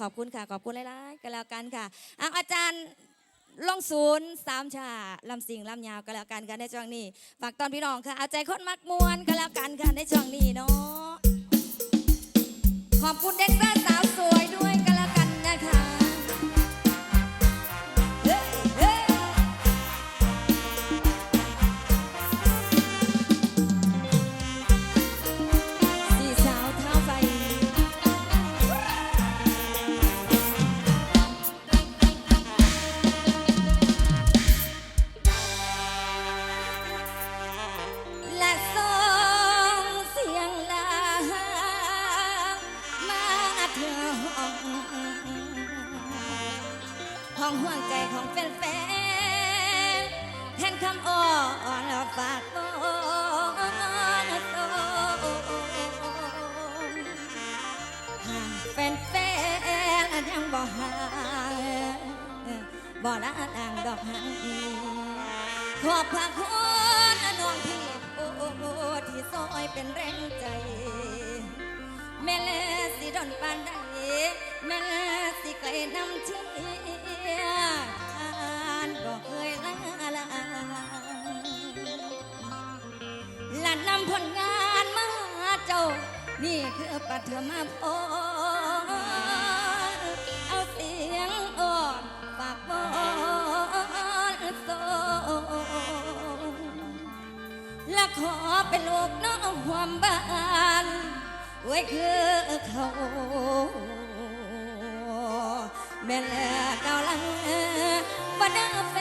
ขอบคุณค่ะ ขอบคุณหลายๆก็แล้วกันค่ะอะอาจารย์ลงศูนย์สามชาลำสิงลำยาวก็แล้วกันค่ะในช่วงนี้ ฝากตอนพี่น้องค่ะ เอาใจคนมักมวนก็แล้วกันค่ะในช่วงนี้เนาะขอบคุณเด็กเตอร์สาวสวยด้วยก็แล้วกันนะคะ องห่วงใจของแฟนๆแทนคำอ้อนฝากบอกส่งหากแฟนยังบ่หายบ่ละลางดอกหางอีขอบพระคุณน้องพี่โอ้ที่ซอยเป็นแรงใจแม่เลสิดอนปานใด แม่สิไกลนำเชียร์ทานก็เคยลาลาละนำผลงานมาเจ้า นี่คือปัทมาพเอาเสียงอ่อนฝากบอนโซและขอเป็นลูกน้องหวมบ้านไว้คือเขา แม่แลเกาลังบ่ได้